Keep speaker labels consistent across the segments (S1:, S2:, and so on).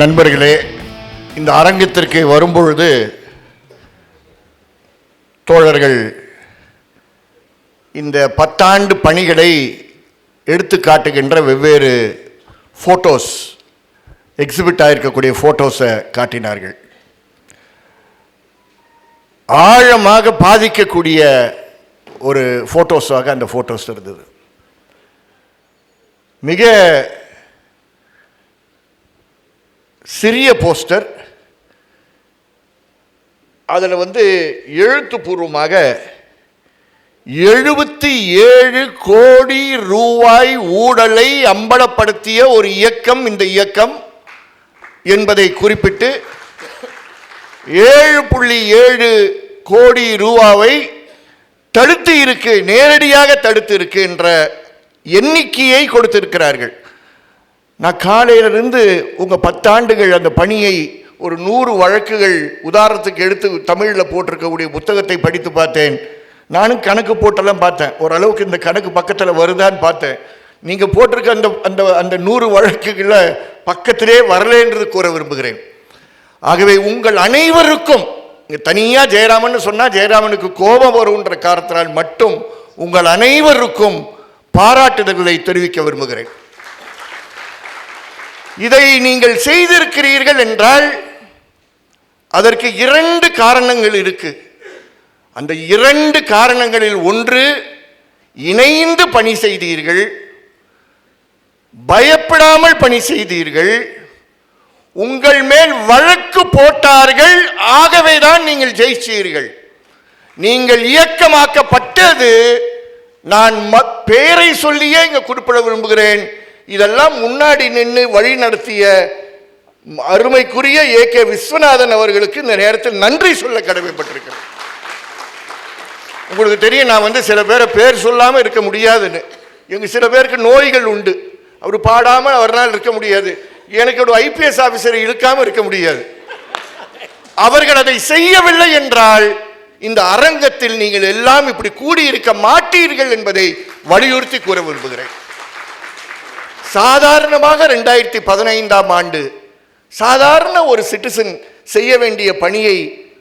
S1: நண்பர்களே இந்த அரங்கத்திற்கு வரும்பொழுது தோழர்கள் இந்த பத்தாண்டு பணிகளை எடுத்து காட்டுகின்ற வெவ்வேறு ஃபோட்டோஸ் எக்ஸிபிட் ஆகிருக்கக்கூடிய ஃபோட்டோஸை காட்டினார்கள். ஆழமாக பாதிக்கக்கூடிய ஒரு ஃபோட்டோஸாக அந்த ஃபோட்டோஸ் இருந்தது. மிக சிறிய போஸ்டர். அதில் வந்து எழுத்துப்பூர்வமாக எழுபத்தி ஏழு கோடி ரூபாய் ஊழலை அம்பலப்படுத்திய ஒரு இயக்கம் இந்த இயக்கம் என்பதை குறிப்பிட்டு ஏழு புள்ளி ஏழு கோடி ரூபாவை தடுத்து இருக்கு நேரடியாக தடுத்து இருக்கு என்ற எண்ணிக்கையை கொடுத்திருக்கிறார்கள். நான் காலையிலிருந்து உங்கள் பத்தாண்டுகள் அந்த பணியை ஒரு நூறு வழக்குகள் உதாரணத்துக்கு எடுத்து தமிழில் போட்டிருக்கக்கூடிய புத்தகத்தை படித்து பார்த்தேன். நானும் கணக்கு போட்டெல்லாம் பார்த்தேன். ஓரளவுக்கு இந்த கணக்கு பக்கத்தில் வருதான்னு பார்த்தேன். நீங்கள் போட்டிருக்க அந்த அந்த அந்த நூறு வழக்குகளில் பக்கத்திலே வரலேன்றது கூற விரும்புகிறேன். ஆகவே உங்கள் அனைவருக்கும் இங்கே தனியாக ஜெயராமன் சொன்னால் ஜெயராமனுக்கு கோபம் வரும்ன்ற காரணத்தினால் மட்டும் உங்கள் அனைவருக்கும் பாராட்டுதல்களை தெரிவிக்க விரும்புகிறேன். இதை நீங்கள் செய்திருக்கிறீர்கள் என்றால் அதற்கு இரண்டு காரணங்கள் இருக்கு. அந்த இரண்டு காரணங்களில் ஒன்று இணைந்து பணி செய்தீர்கள் பயப்படாமல் பணி செய்தீர்கள் உங்கள் மேல் வழக்கு போட்டார்கள் ஆகவே தான் நீங்கள் ஜெயிச்சீர்கள். நீங்கள் இயக்கமாக்கப்பட்டது நான் ம- பெயரை சொல்லியே இங்கே குறிப்பிட விரும்புகிறேன். இதெல்லாம் முன்னாடி நின்று வழி நடத்திய அருமைக்குரிய ஏ கே விஸ்வநாதன் அவர்களுக்கு இந்த நேரத்தில் நன்றி சொல்ல கடமைப்பட்டிருக்கிறேன். உங்களுக்கு தெரியும் நான் வந்து சில பேரை பேர் சொல்லாமல் இருக்க முடியாதுன்னு. எங்கள் சில பேருக்கு நோய்கள் உண்டு. அவர் பாடாமல் அவரால் இருக்க முடியாது. எனக்கு ஒரு ஐபிஎஸ் ஆஃபீஸர் இழுக்காமல் இருக்க முடியாது. அவர்கள் அதை செய்யவில்லை என்றால் இந்த அரங்கத்தில் நீங்கள் எல்லாம் இப்படி கூடியிருக்க மாட்டீர்கள் என்பதை வலியுறுத்தி கூற விரும்புகிறேன். சாதாரணமாக ரெண்டாயிரத்தி பதினைந்தாம் ஆண்டு சாதாரண ஒரு சிட்டிசன் செய்ய வேண்டிய பணியை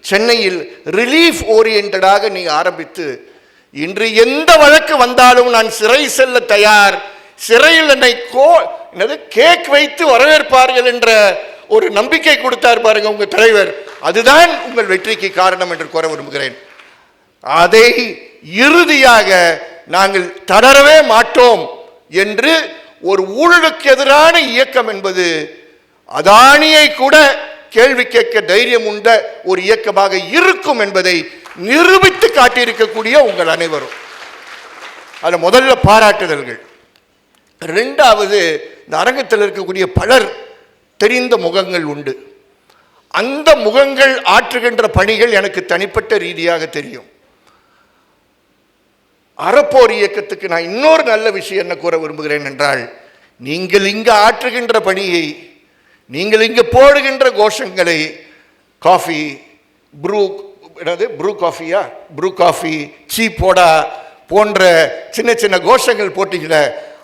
S1: சென்னையில் ரிலீஃப் ஓரியன்டாக நீ ஆரம்பித்து இன்று எந்த வழக்கு வந்தாலும் நான் சிறை செல்ல தயார். சிறையில் என்னை கோ என்னது கேக் வைத்து வரவேற்பார்கள் என்ற ஒரு நம்பிக்கை கொடுத்தார் பாருங்க உங்கள் தலைவர். அதுதான் உங்கள் வெற்றிக்கு காரணம் என்று கூற விரும்புகிறேன். அதை இறுதியாக நாங்கள் தளரவே மாட்டோம் என்று ஒரு ஊழலுக்கு எதிரான இயக்கம் என்பது அதானியை கூட கேள்வி கேட்க தைரியம் உண்ட ஒரு இயக்கமாக இருக்கும் என்பதை நிரூபித்து காட்டியிருக்கக்கூடிய உங்கள் அனைவரும். அது முதல்ல பாராட்டுதல்கள். ரெண்டாவது இந்த அரங்கத்தில் இருக்கக்கூடிய பலர் தெரிந்த முகங்கள் உண்டு. அந்த முகங்கள் ஆற்றுகின்ற பணிகள் எனக்கு தனிப்பட்ட ரீதியாக தெரியும். அறப்போர் இயக்கத்துக்கு நான் இன்னொரு நல்ல விஷயம் என்ன கூற விரும்புகிறேன் என்றால் நீங்கள் இங்கு ஆற்றுகின்ற பணியை நீங்கள் இங்கு போடுகின்ற கோஷங்களை காஃபி ப்ரூ என்னது ப்ரூ காஃபியா ப்ரூ காஃபி சீ போடா போன்ற சின்ன சின்ன கோஷங்கள் போட்டீங்கள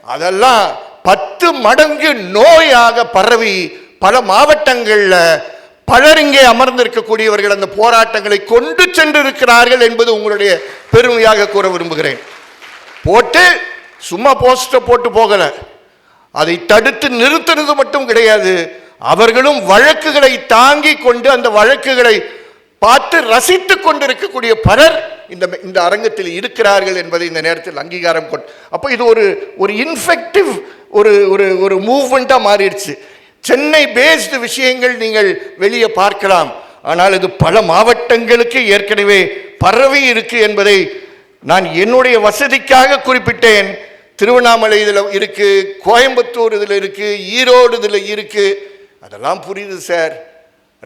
S1: அதெல்லாம் பத்து மடங்கு நோயாக பரவி பல மாவட்டங்களில் பலர் இங்கே அமர்ந்திருக்கக்கூடியவர்கள் அந்த போராட்டங்களை கொண்டு சென்றிருக்கிறார்கள் என்பது உங்களுடைய பெருமையாக கூற விரும்புகிறேன். போட்டு சும்மா போஸ்டர் போட்டு போகல. அதை தடுத்து நிறுத்தினது மட்டும் கிடையாது. அவர்களும் வழக்குகளை தாங்கி கொண்டு அந்த வழக்குகளை பார்த்து ரசித்து கொண்டிருக்கக்கூடிய பலர் இந்த இந்த அரங்கத்தில் இருக்கிறார்கள் என்பதை இந்த நேரத்தில் அங்கீகாரம் கொண்டு அப்போ இது ஒரு ஒரு இன்ஃபெக்டிவ் ஒரு ஒரு ஒரு மூவ்மெண்ட்டாக மாறிடுச்சு. சென்னை பேஸ்டு விஷயங்கள் நீங்கள் வெளியே பார்க்கலாம். ஆனால் இது பல மாவட்டங்களுக்கு ஏற்கனவே பரவி இருக்கு என்பதை நான் என்னுடைய வசதிக்காக குறிப்பிட்டேன். திருவண்ணாமலை இதில் இருக்கு கோயம்புத்தூர் இதில் இருக்கு ஈரோடு இதில் இருக்கு. அதெல்லாம் புரியுது சார்.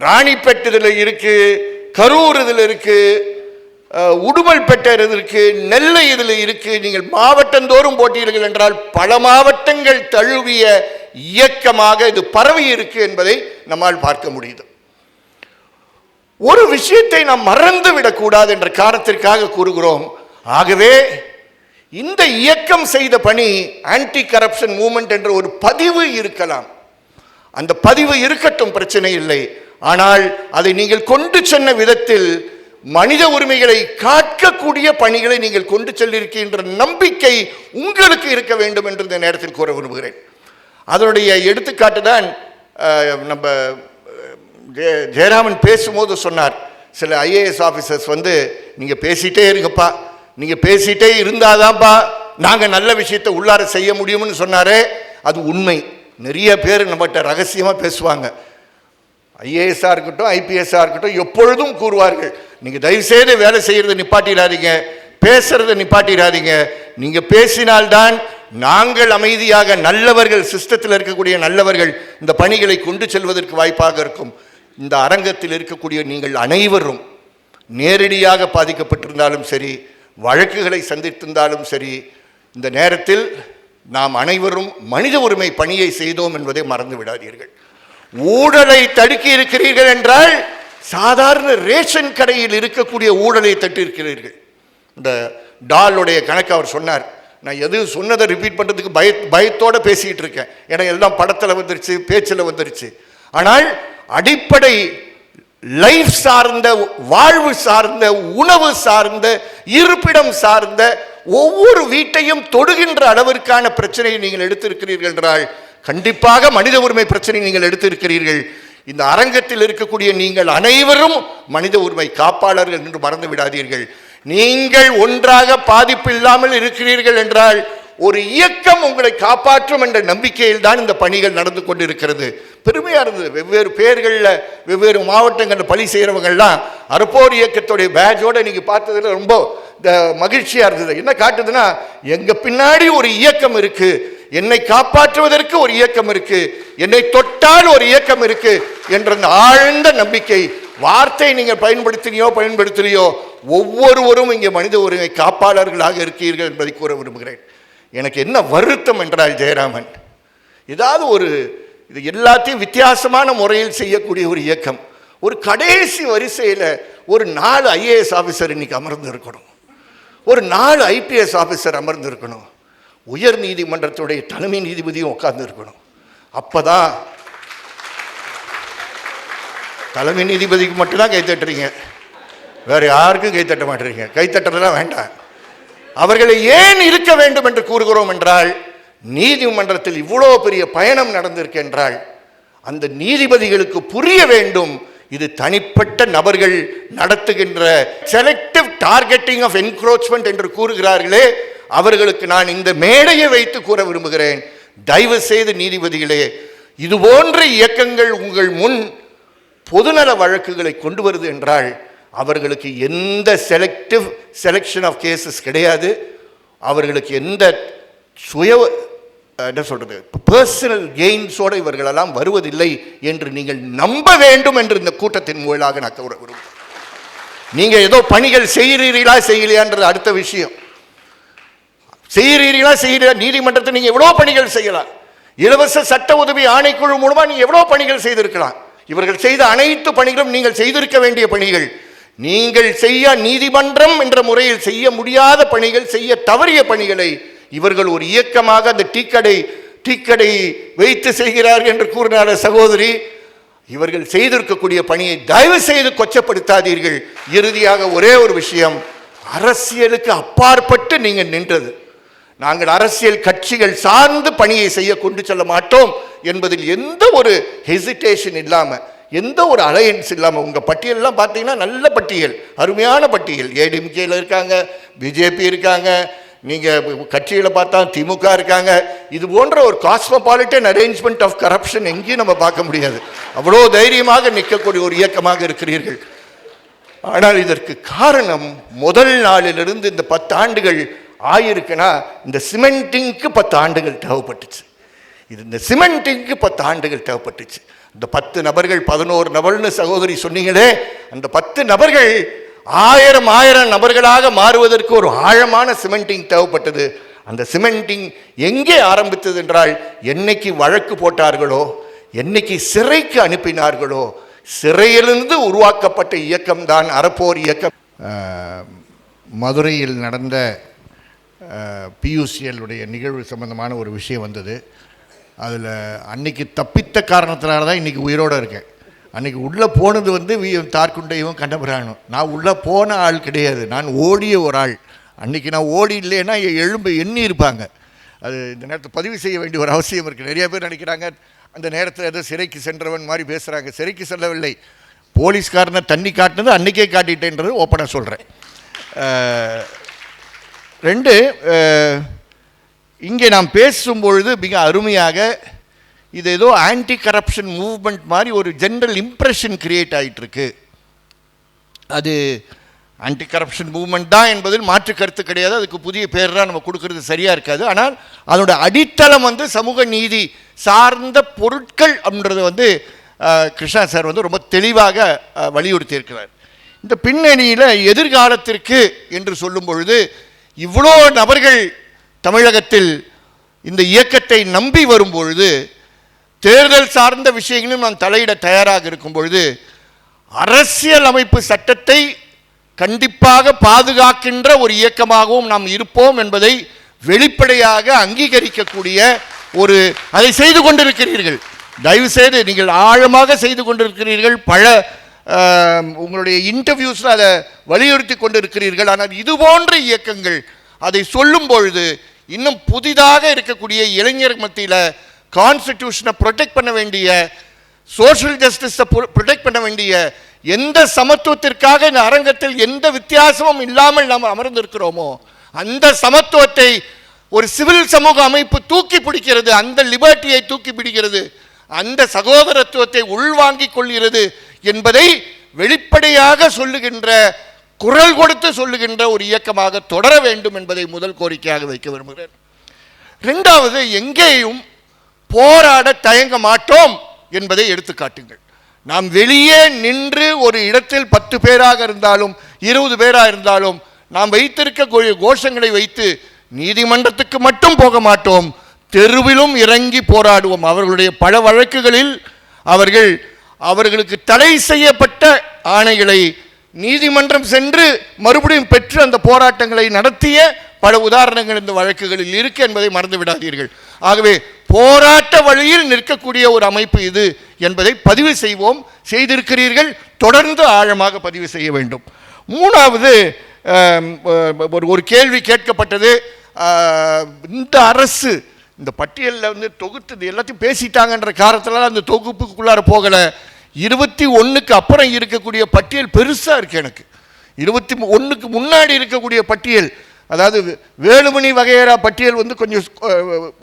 S1: ராணிப்பேட் இதில் இருக்கு கரூர் இதில் இருக்கு உடுமல்பேட்டை இது இருக்கு நெல்லை இதில் இருக்கு. நீங்கள் மாவட்டந்தோறும் போட்டீர்கள் என்றால் பல மாவட்டங்கள் தழுவிய இயக்கமாக இது பரவி இருக்கு என்பதை நம்மால் பார்க்க முடியுது. ஒரு விஷயத்தை நாம் மறந்து விடக்கூடாது என்ற காரணத்திற்காக கூறுகிறோம். ஆகவே இந்த இயக்கம் செய்த பணி ஆன்டி கரப்ஷன் மூமெண்ட் என்ற ஒரு பதிவு இருக்கலாம். அந்த பதிவு இருக்கட்டும் பிரச்சனை இல்லை. ஆனால் அதை நீங்கள் கொண்டு சென்ற விதத்தில் மனித உரிமைகளை காக்கக்கூடிய பணிகளை நீங்கள் கொண்டு செல்லிருக்கின்ற நம்பிக்கை உங்களுக்கு இருக்க வேண்டும் என்று இந்த நேரத்தில் கூற விரும்புகிறேன். அதனுடைய எடுத்துக்காட்டு தான் நம்ம ஜெய- ஜெயராமன் பேசும்போது சொன்னார். சில ஐஏஎஸ் ஆஃபீஸர்ஸ் வந்து நீங்கள் பேசிகிட்டே இருங்கப்பா. நீங்கள் பேசிட்டே இருந்தாதான்ப்பா நாங்கள் நல்ல விஷயத்தை உள்ளார செய்ய முடியும்னு சொன்னாரே. அது உண்மை. நிறைய பேர் நம்மகிட்ட ரகசியமாக பேசுவாங்க. ஐஏஎஸ்ஸாக இருக்கட்டும் ஐபிஎஸ்ஸாக இருக்கட்டும் எப்பொழுதும் கூறுவார்கள் நீங்கள் தயவுசெய்து வேலை செய்கிறத நிப்பாட்டிடாதீங்க. பேசுகிறத நிப்பாட்டிடாதீங்க. நீங்கள் பேசினால்தான் நாங்கள் அமைதியாக நல்லவர்கள் சிஸ்டத்தில் இருக்கக்கூடிய நல்லவர்கள் இந்த பணிகளை கொண்டு செல்வதற்கு வாய்ப்பாக இருக்கும். இந்த அரங்கத்தில் இருக்கக்கூடிய நீங்கள் அனைவரும் நேரடியாக பாதிக்கப்பட்டிருந்தாலும் சரி வழக்குகளை சந்தித்திருந்தாலும் சரி இந்த நேரத்தில் நாம் அனைவரும் மனித உரிமை பணியை செய்தோம் என்பதை மறந்து விடாதீர்கள். ஊழலை தடுக்கி இருக்கிறீர்கள் என்றால் சாதாரண ரேஷன் கடையில் இருக்கக்கூடிய ஊழலை தட்டிருக்கிறீர்கள் இந்த டாலுடைய கணக்கு அவர் சொன்னார். நான் எது சொன்னதை ரிப்பீட் பண்ணுறதுக்கு பய பயத்தோடு பேசிக்கிட்டு இருக்கேன். ஏன்னா எல்லாம் படத்தில் வந்துருச்சு பேச்சில் வந்துருச்சு. ஆனால் அடிப்படை லைஃப் சார்ந்த வாழ்வு சார்ந்த உணவு சார்ந்த இருப்பிடம் சார்ந்த ஒவ்வொரு வீட்டையும் தொடுகின்ற அளவிற்கான பிரச்சனையை நீங்கள் எடுத்திருக்கிறீர்கள் என்றால் கண்டிப்பாக மனித உரிமை பிரச்சனை நீங்கள் எடுத்திருக்கிறீர்கள். இந்த அரங்கத்தில் இருக்கக்கூடிய நீங்கள் அனைவரும் மனித உரிமை காப்பாளர்கள் என்று மறந்து விடாதீர்கள். நீங்கள் ஒன்றாக பாதிப்பு இல்லாமல் இருக்கிறீர்கள் என்றால் ஒரு இயக்கம் உங்களை காப்பாற்றும் என்ற நம்பிக்கையில் தான் இந்த பணிகள் நடந்து கொண்டிருக்கிறது. பெருமையாக இருந்தது. வெவ்வேறு பேர்களில் வெவ்வேறு மாவட்டங்களில் பணி செய்கிறவங்கள்லாம் அறுப்போர் இயக்கத்துடைய பேட்சோடு நீங்கள் பார்த்ததுல ரொம்ப இந்த மகிழ்ச்சியாக இருந்தது. என்ன காட்டுதுன்னா எங்கள் பின்னாடி ஒரு இயக்கம் இருக்குது என்னை காப்பாற்றுவதற்கு ஒரு இயக்கம் இருக்குது என்னை தொட்டால் ஒரு இயக்கம் இருக்குது என்ற அந்த ஆழ்ந்த நம்பிக்கை வார்த்தை நீங்கள் பயன்படுத்தினியோ பயன்படுத்தலையோ ஒவ்வொருவரும் இங்கே மனித உரிமை காப்பாளர்களாக இருக்கீர்கள் என்பதை கூற விரும்புகிறேன். எனக்கு என்ன வருத்தம் என்றால் ஜெயராமன் ஏதாவது ஒரு இது எல்லாத்தையும் வித்தியாசமான முறையில் செய்யக்கூடிய ஒரு இயக்கம். ஒரு கடைசி வரிசையில் ஒரு நாலு ஐஏஎஸ் ஆஃபீஸர் இன்னைக்கு அமர்ந்து இருக்கணும் ஒரு நாலு ஐபிஎஸ் ஆஃபீஸர் அமர்ந்து இருக்கணும் உயர் நீதிமன்றத்துடைய தலைமை நீதிபதியும் உட்கார்ந்து இருக்கணும் அப்போ தான் தலைமை நீதிபதிக்கு மட்டும்தான் கைத்தட்டுறீங்க வேறு யாருக்கும் கைத்தட்ட தட்ட மாட்டீங்க வேண்டாம். அவர்களை ஏன் இருக்க வேண்டும் என்று கூறுகிறோம் என்றால் நீதிமன்றத்தில் இவ்வளோ பெரிய பயணம் நடந்திருக்கென்றால் அந்த நீதிபதிகளுக்கு புரிய வேண்டும். இது தனிப்பட்ட நபர்கள் நடத்துகின்ற செலக்டிவ் டார்கெட்டிங் ஆஃப் என்க்ரோச்மெண்ட் என்று கூறுகிறார்களே அவர்களுக்கு நான் இந்த மேடையை வைத்து கூற விரும்புகிறேன். தயவு செய்து நீதிபதிகளே இது போன்ற இயக்கங்கள் உங்கள் முன் பொதுநல வழக்குகளை கொண்டு வருது என்றால் அவர்களுக்கு எந்த செலக்டிவ் செலெக்ஷன் ஆஃப் கேசஸ் கிடையாது. அவர்களுக்கு எந்த சுய என்ன சொல்கிறது பர்சனல் கெயின்ஸோடு இவர்களெல்லாம் வருவதில்லை என்று நீங்கள் நம்ப வேண்டும் என்று இந்த கூட்டத்தின் மூலமாக நான் கூற விரும்புகிறேன். ஏதோ பணிகள் செய்கிறீர்களா செய்யலையான்றது அடுத்த விஷயம். செய்கிறீர்களா செய்யலையா? நீதிமன்றத்தில் நீங்கள் எவ்வளோ பணிகள் செய்யலாம். இலவச சட்ட உதவி ஆணைக்குழு மூலமாக நீங்கள் எவ்வளோ பணிகள் செய்திருக்கலாம். இவர்கள் செய்த அனைத்து பணிகளும் நீங்கள் செய்திருக்க வேண்டிய பணிகள். நீங்கள் செய்ய நீதிமன்றம் என்ற முறையில் செய்ய முடியாத பணிகள் செய்ய தவறிய பணிகளை இவர்கள் ஒரு இயக்கமாக அந்த டீக்கடை டீக்கடை வைத்து செய்கிறார்கள் என்று கூறினார் சகோதரி. இவர்கள் செய்திருக்கக்கூடிய பணியை தயவு செய்து கொச்சப்படுத்தாதீர்கள். இறுதியாக ஒரே ஒரு விஷயம் அரசியலுக்கு அப்பாற்பட்டு நீங்கள் நின்றது. நாங்கள் அரசியல் கட்சிகள் சார்ந்து பணியை செய்ய கொண்டு செல்ல மாட்டோம் என்பதில் எந்த ஒரு ஹெசிடேஷன் இல்லாமல் எந்த ஒரு அலையன்ஸ் இல்லாமல் உங்கள் பட்டியலெலாம் பார்த்தீங்கன்னா நல்ல பட்டியல் அருமையான பட்டியல். ஏடிஎம்கேல இருக்காங்க பிஜேபி இருக்காங்க நீங்கள் கட்சியில் பார்த்தா திமுக இருக்காங்க. இது போன்ற ஒரு காஸ்மோபாலிட்டன் அரேஞ்ச்மெண்ட் ஆஃப் கரப்ஷன் எங்கேயும் நம்ம பார்க்க முடியாது. அவ்வளோ தைரியமாக நிற்கக்கூடிய ஒரு இயக்கமாக இருக்கிறீர்கள். ஆனால் இதற்கு காரணம் முதல் நாளிலிருந்து இந்த பத்து ஆண்டுகள் ஆயிருக்குன்னா இந்த சிமெண்டிங்க்கு பத்து ஆண்டுகள் தேவைப்பட்டுச்சு. இது இந்த சிமெண்டிங்க்கு பத்து ஆண்டுகள் தேவைப்பட்டுச்சு. இந்த பத்து நபர்கள் பதினோரு நபர்னு சகோதரி சொன்னீங்களே அந்த பத்து நபர்கள் ஆயிரம் ஆயிரம் நபர்களாக மாறுவதற்கு ஒரு ஆழமான சிமெண்டிங் தேவைப்பட்டது. அந்த சிமெண்டிங் எங்கே ஆரம்பித்தது என்றால் என்னைக்கு வழக்கு போட்டார்களோ என்னைக்கு சிறைக்கு அனுப்பினார்களோ சிறையிலிருந்து உருவாக்கப்பட்ட இயக்கம்தான் அறப்போர் இயக்கம். மதுரையில் நடந்த பியூசிஎல்லுடைய நிகழ்வு சம்பந்தமான ஒரு விஷயம் வந்தது. அதில் அன்னைக்கு தப்பித்த காரணத்தினால தான் இன்றைக்கி உயிரோடு இருக்கேன். அன்றைக்கி உள்ளே போனது வந்து வி தார்குண்டையும் கண்டபுராணும் நான் உள்ளே போன ஆள் கிடையாது. நான் ஓடிய ஒரு ஆள். அன்னைக்கு நான் ஓடி இல்லைன்னா எழும்பு எண்ணி இருப்பாங்க. அது இந்த நேரத்தில் பதிவு செய்ய வேண்டிய ஒரு அவசியம் இருக்குது நிறைய பேர் நினைக்கிறாங்க அந்த நேரத்தில் ஏதோ சிறைக்கு சென்றவன் மாதிரி பேசுகிறாங்க சிறைக்கு செல்லவில்லை. போலீஸ்காரனை தண்ணி காட்டினது அன்றைக்கே காட்டிட்டேன்றது ஓப்பனாக சொல்கிறேன் ரெண்டு இங்கே நாம் பேசும்பொழுது மிக அருமையாக இது ஏதோ ஆன்டி கரப்ஷன் மூவ்மெண்ட் மாதிரி ஒரு ஜென்ரல் இம்ப்ரெஷன் கிரியேட் ஆகிட்டுருக்கு அது ஆன்டி கரப்ஷன் மூவ்மெண்ட் தான் என்பதில் மாற்று கருத்து கிடையாது. அதுக்கு புதிய பேரெலாம் நம்ம கொடுக்கறது சரியாக இருக்காது. ஆனால் அதனோட அடித்தளம் வந்து சமூக நீதி சார்ந்த பொருட்கள் அப்படின்றத வந்து கிருஷ்ணா சார் வந்து ரொம்ப தெளிவாக வலியுறுத்தியிருக்கிறார். இந்த பின்னணியில் எதிர்காலத்திற்கு என்று சொல்லும் பொழுது இவ்வளோ நபர்கள் தமிழகத்தில் இந்த இயக்கத்தை நம்பி வரும் பொழுது தேர்தல் சார்ந்த விஷயங்களும் நாம் தலையிட தயாராக இருக்கும் பொழுது அரசியல் அமைப்பு சட்டத்தை கண்டிப்பாக பாதுகாக்கின்ற ஒரு இயக்கமாகவும் நாம் இருப்போம் என்பதை வெளிப்படையாக அங்கீகரிக்கக்கூடிய ஒரு அதை செய்து கொண்டிருக்கிறீர்கள். தயவு செய்து நீங்கள் ஆழமாக செய்து கொண்டிருக்கிறீர்கள். பல உங்களுடைய இன்டர்வியூஸில் அதை வலியுறுத்தி கொண்டு இருக்கிறீர்கள் ஆனால் இது போன்ற இயக்கங்கள் அதை சொல்லும் பொழுது இன்னும் புதிதாக இருக்கக்கூடிய இளைஞர் மத்தியில் கான்ஸ்டிடியூஷனை ப்ரொடெக்ட் பண்ண வேண்டிய சோஷியல் ஜஸ்டிஸை ப்ரொடெக்ட் பண்ண வேண்டிய எந்த சமத்துவத்திற்காக இந்த அரங்கத்தில் எந்த வித்தியாசமும் இல்லாமல் நாம் அமர்ந்திருக்கிறோமோ அந்த சமத்துவத்தை ஒரு சிவில் சமூக அமைப்பு தூக்கி பிடிக்கிறது அந்த லிபர்ட்டியை தூக்கி பிடிக்கிறது அந்த சகோதரத்துவத்தை உள்வாங்கிக் கொள்கிறது என்பதை வெளிப்படையாக சொல்லுகின்ற குரல் கொடுத்து சொல்லுகின்ற ஒரு இயக்கமாக தொடர வேண்டும் என்பதை முதல் கோரிக்கையாக வைக்க விரும்புகிறேன். ரெண்டாவது எங்கேயும் போராட தயங்க மாட்டோம் என்பதை எடுத்து காட்டுங்கள். நாம் வெளியே நின்று ஒரு இடத்தில் பத்து பேராக இருந்தாலும் இருபது பேராக இருந்தாலும் நாம் வைத்திருக்கக்கூடிய கோஷங்களை வைத்து நீதிமன்றத்துக்கு மட்டும் போக மாட்டோம். தெருவிலும் இறங்கி போராடுவோம். அவர்களுடைய பல வழக்குகளில் அவர்கள் அவர்களுக்கு தடை செய்யப்பட்ட ஆணைகளை நீதிமன்றம் சென்று மறுபடியும் பெற்று அந்த போராட்டங்களை நடத்திய பல உதாரணங்கள் இந்த வழக்குகளில் இருக்கு என்பதை மறந்து விடாதீர்கள். ஆகவே போராட்ட வழியில் நிற்கக்கூடிய ஒரு அமைப்பு இது என்பதை பதிவு செய்வோம். செய்திருக்கிறீர்கள். தொடர்ந்து ஆழமாக பதிவு செய்ய வேண்டும். மூணாவது ஒரு ஒரு கேள்வி கேட்கப்பட்டது. இந்த அரசு இந்த பட்டியலில் வந்து தொகுத்து எல்லாத்தையும் பேசிட்டாங்கன்ற காரணத்தினால அந்த தொகுப்புக்குள்ளார போகலை. இருபத்தி ஒன்றுக்கு அப்புறம் இருக்கக்கூடிய பட்டியல் பெருசாக இருக்குது எனக்கு. இருபத்தி ஒன்றுக்கு முன்னாடி இருக்கக்கூடிய பட்டியல் அதாவது வே- வேலுமணி வகையறா பட்டியல் வந்து கொஞ்சம்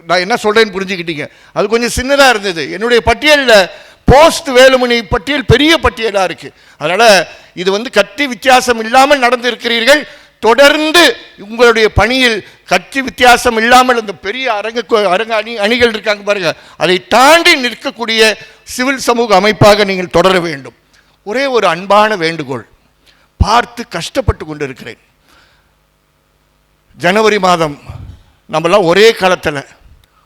S1: நான் என்ன சொல்கிறேன்னு புரிஞ்சுக்கிட்டீங்க. அது கொஞ்சம் சின்னதாக இருந்தது. என்னுடைய பட்டியலில் போஸ்ட் வேலுமணி பட்டியல் பெரிய பட்டியலாக இருக்குது அதனால் இது வந்து கத்தி வித்தியாசம் இல்லாமல் நடந்திருக்கிறீர்கள். தொடர்ந்து உங்களுடைய பணியில் கட்சி வித்தியாசம் இல்லாமல் அந்த பெரிய அரங்க அரங்க அணி அணிகள் இருக்காங்க பாருங்கள் அதை தாண்டி நிற்கக்கூடிய சிவில் சமூக அமைப்பாக நீங்கள் தொடர வேண்டும். ஒரே ஒரு அன்பான வேண்டுகோள். பார்த்து கஷ்டப்பட்டு கொண்டிருக்கிறேன். ஜனவரி மாதம் நம்மளாம் ஒரே காலத்தில்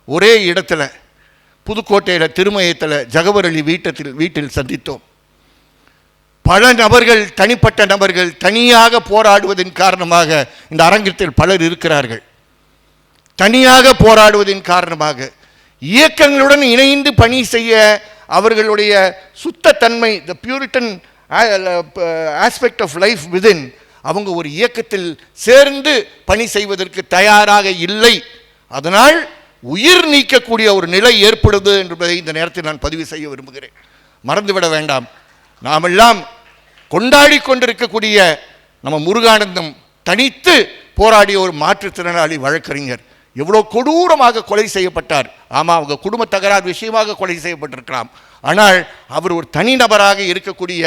S1: ஒரே இடத்துல புதுக்கோட்டையில் திருமயத்தில் ஜகவரளி வீட்டத்தில் வீட்டில் சந்தித்தோம். பல நபர்கள் தனிப்பட்ட நபர்கள் தனியாக போராடுவதன் காரணமாக இந்த அரங்கத்தில் பலர் இருக்கிறார்கள். தனியாக போராடுவதன் காரணமாக இயக்கங்களுடன் இணைந்து பணி செய்ய அவர்களுடைய சுத்தத்தன்மை the puritan aspect of life within அவங்க ஒரு இயக்கத்தில் சேர்ந்து பணி செய்வதற்கு தயாராக இல்லை. அதனால் உயிர் நீக்கக்கூடிய ஒரு நிலை ஏற்படுது என்பதை இந்த நேரத்தில் நான் பதிவு செய்ய விரும்புகிறேன். மறந்துவிட வேண்டாம். நாமெல்லாம் கொண்டாடி கொண்டிருக்கக்கூடிய நம்ம முருகானந்தம் தனித்து போராடிய ஒரு மாற்றுத்திறனாளி வழக்கறிஞர். எவ்வளோ கொடூரமாக கொலை செய்யப்பட்டார். ஆமாம் அவங்க குடும்ப தகராறு விஷயமாக கொலை செய்யப்பட்டிருக்கலாம். ஆனால் அவர் ஒரு தனிநபராக இருக்கக்கூடிய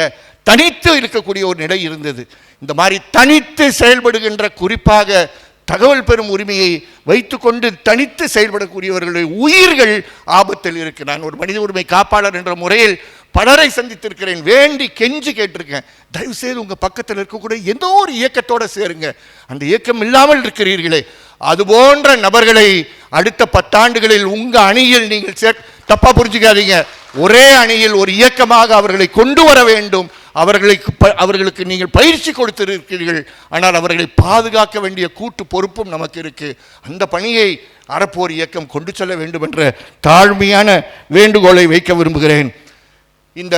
S1: தனித்து இருக்கக்கூடிய ஒரு நிலை இருந்தது. இந்த மாதிரி தனித்து செயல்படுகின்ற குறிப்பாக தகவல் பெறும் உரிமையை வைத்துக்கொண்டு தனித்து செயல்படக்கூடியவர்களுடைய உயிர்கள் ஆபத்தில் இருக்கு. நான் ஒரு மனித உரிமை காப்பாளர் என்ற முறையில் பலரை சந்தித்திருக்கிறேன் வேண்டி கெஞ்சி கேட்டிருக்கேன். தயவு செய்து உங்கள் பக்கத்தில் இருக்கக்கூடிய ஏதோ ஒரு இயக்கத்தோடு சேருங்க. அந்த இயக்கம் இல்லாமல் இருக்கிறீர்களே. அது போன்ற நபர்களை அடுத்த பத்தாண்டுகளில் உங்கள் அணியில் நீங்கள் சேர் தப்பாக புரிஞ்சுக்காதீங்க. ஒரே அணியில் ஒரு இயக்கமாக அவர்களை கொண்டு வர வேண்டும். அவர்களுக்கு ப- அவர்களுக்கு நீங்கள் பயிற்சி கொடுத்திருக்கிறீர்கள். ஆனால் அவர்களை பாதுகாக்க வேண்டிய கூட்டு பொறுப்பும் நமக்கு இருக்கு. அந்த பணியை அறப்போர் இயக்கம் கொண்டு செல்ல வேண்டும் என்ற தாழ்மையான வேண்டுகோளை வைக்க விரும்புகிறேன். இந்த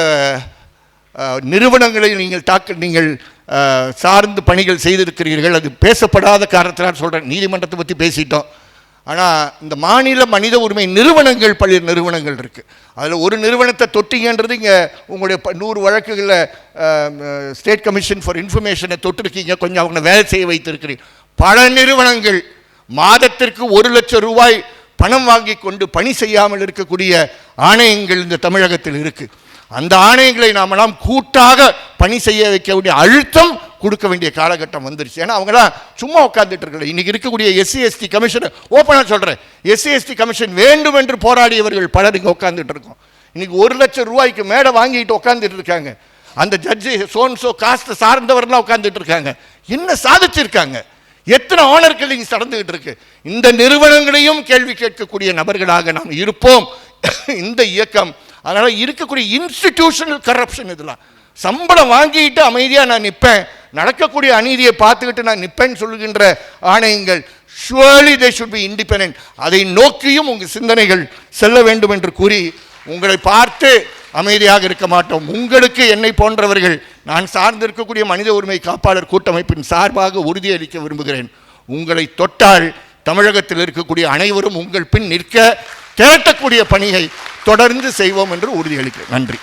S1: நிறுவனங்களை நீங்கள் தாக்க நீங்கள் சார்ந்து பணிகள் செய்திருக்கிறீர்கள். அது பேசப்படாத காரணத்தினால் சொல்கிறேன் நீதிமன்றத்தை பற்றி பேசிட்டோம். ஆனால் இந்த மாநில மனித உரிமை நிறுவனங்கள் பல்வேறு நிறுவனங்கள் இருக்குது அதில் ஒரு நிறுவனத்தை தொட்டிங்கன்றது இங்கே உங்களுடைய ப- நூறு வழக்குகளில் ஸ்டேட் கமிஷன் ஃபார் இன்ஃபர்மேஷனை தொட்டிருக்கீங்க. கொஞ்சம் அவங்க வேலை செய்ய வைத்திருக்கிறீங்க. பல நிறுவனங்கள் மாதத்திற்கு ஒரு லட்சம் ரூபாய் பணம் வாங்கி கொண்டு பணி செய்யாமல் இருக்கக்கூடிய ஆணையங்கள் இந்த தமிழகத்தில் இருக்குது அந்த ஆணையங்களை நாமெல்லாம் கூட்டாக பணி செய்ய வைக்க வேண்டிய அழுத்தம் கொடுக்க வேண்டிய காலகட்டம் வந்துருச்சு. ஏன்னா அவங்களாம் சும்மா உட்காந்துட்டு இருக்கல. இன்றைக்கி இருக்கக்கூடிய எஸ்சி எஸ்டி கமிஷன் ஓப்பனாக சொல்கிறேன் எஸ்சி எஸ்டி கமிஷன் வேண்டும் என்று போராடியவர்கள் பலர் இங்கே உட்காந்துட்டு இருக்கோம். இன்றைக்கி ஒரு லட்சம் ரூபாய்க்கு மேடை வாங்கிட்டு உட்காந்துட்டு இருக்காங்க. அந்த ஜட்ஜி சோன்சோ காஸ்ட் சார்ந்தவர்லாம் உட்காந்துட்டு இருக்காங்க. என்ன சாதிச்சிருக்காங்க? எத்தனை ஆணர்கள் இங்கே நடந்துகிட்டு இருக்கு? இந்த நிறுவனங்களையும் கேள்வி கேட்கக்கூடிய நபர்களாக நாம் இருப்போம். இந்த இயக்கம் அதனால் இருக்கக்கூடிய இன்ஸ்டிடியூஷனல் கரப்ஷன் இதெல்லாம். சம்பளம் வாங்கிட்டு அமைதியாக நான் நிற்பேன் நடக்கக்கூடிய அநீதியை பார்த்துக்கிட்டு நான் நிற்பேன்னு சொல்லுகின்ற ஆணையங்கள் usually they should be independent அதை நோக்கியும் உங்கள் சிந்தனைகள் செல்ல வேண்டும் என்று கூறி உங்களை பார்த்து அமைதியாக இருக்க மாட்டோம். உங்களுக்கு என்னை போன்றவர்கள் நான் சார்ந்திருக்கக்கூடிய மனித உரிமை காப்பாளர் கூட்டமைப்பின் சார்பாக உறுதியளிக்க விரும்புகிறேன். உங்களை தொட்டால் தமிழகத்தில் இருக்கக்கூடிய அனைவரும் உங்கள் பின் நிற்க திரட்டக்கூடிய பணியை தொடர்ந்து செய்வோம் என்று உறுதியளிக்கிறேன். நன்றி.